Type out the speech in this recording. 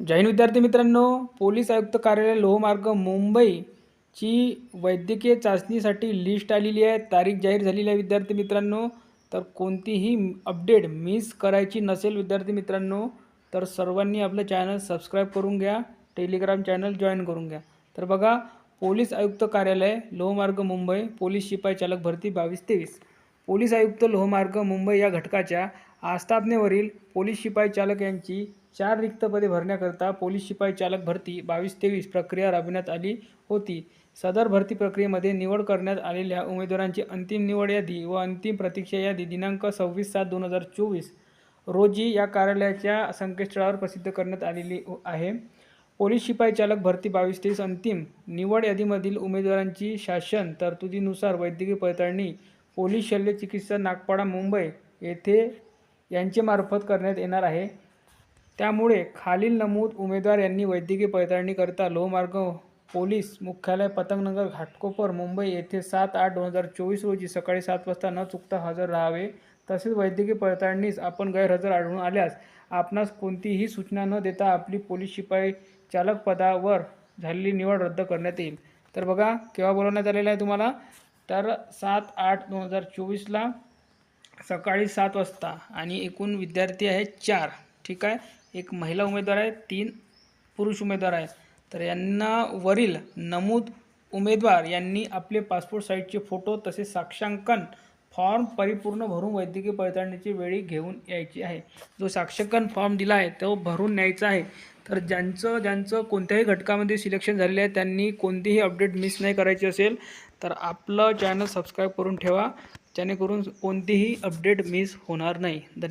जैन विद्यार्थी मित्रांनो पोलीस आयुक्त कार्यालय लोहमार्ग मुंबईची वैद्यकीय चाचणीसाठी लिस्ट आलेली आहे. तारीख जाहीर झालेली आहे विद्यार्थी मित्रांनो. तर कोणतीही अपडेट मिस करायची नसेल विद्यार्थी मित्रांनो तर सर्वांनी आपलं चॅनल सबस्क्राईब करून घ्या टेलिग्राम चॅनल जॉईन करून घ्या. तर बघा पोलीस आयुक्त कार्यालय लोहमार्ग मुंबई पोलीस शिपाई चालक भरती बावीस तेवीस. पोलीस आयुक्त लोहमार्ग मुंबई या घटकाच्या आस्थापनेवरील पोलीस शिपाई चालक यांची चार रिक्त पदे भरण्याकरता पोलीस शिपाई चालक भरती बावीस तेवीस प्रक्रिया राबविण्यात आली होती. सदर भरती प्रक्रियेमध्ये निवड करण्यात आलेल्या उमेदवारांची अंतिम निवड यादी व अंतिम प्रतीक्षा यादी दिनांक सव्वीस सात दोन हजार चोवीस रोजी या कार्यालयाच्या संकेतस्थळावर प्रसिद्ध करण्यात आलेली आहे. पोलीस शिपाई चालक भरती बावीस तेवीस अंतिम निवड यादीमधील उमेदवारांची शासन तरतुदीनुसार वैद्यकीय पडताळणी पोलीस शल्य चिकित्सा नागपाडा मुंबई येथे यांचेमार्फत करण्यात येणार आहे. त्यामुळे खालील नमूद उमेदवार यांनी वैद्यकीय पडताळणीकरता लोहमार्ग पोलीस मुख्यालय पतंगनगर घाटकोपर मुंबई येथे सात आठ दोन हजार चोवीस रोजी सकाळी सात वाजता न चुकता हजर राहावे. तसेच वैद्यकीय पडताळणीस आपण गैरहजर आढळून आल्यास आपणास कोणतीही सूचना न देता आपली पोलीस शिपाई चालक पदावर झालेली निवड रद्द करण्यात येईल. तर बघा केव्हा बोलवण्यात आलेलं आहे तुम्हाला? तर सात आठ दोन हजार चोवीसला सकाळी सात वाजता आणि एकूण विद्यार्थी आहेत चार. ठीक आहे? एक महिला उमेदवार आहे तीन पुरुष उमेदवार आहे. तर यांना वरील नमूद उमेदवार यांनी आपले पासपोर्ट साईजचे फोटो तसेच साक्षांकन फॉर्म परिपूर्ण भरून वैद्यकीय पडताळणीची वेळी घेऊन यायची आहे. जो साक्षांकन फॉर्म दिला आहे तो भरून न्यायचा आहे. तर ज्यांचं ज्यांचं कोणत्याही घटकामध्ये सिलेक्शन झालेलं आहे त्यांनी कोणतीही अपडेट मिस नाही करायची असेल तर आपलं चॅनल सबस्क्राईब करून ठेवा. जेणेकरून कोणतीही अपडेट मिस होणार नाही. धन्यवाद.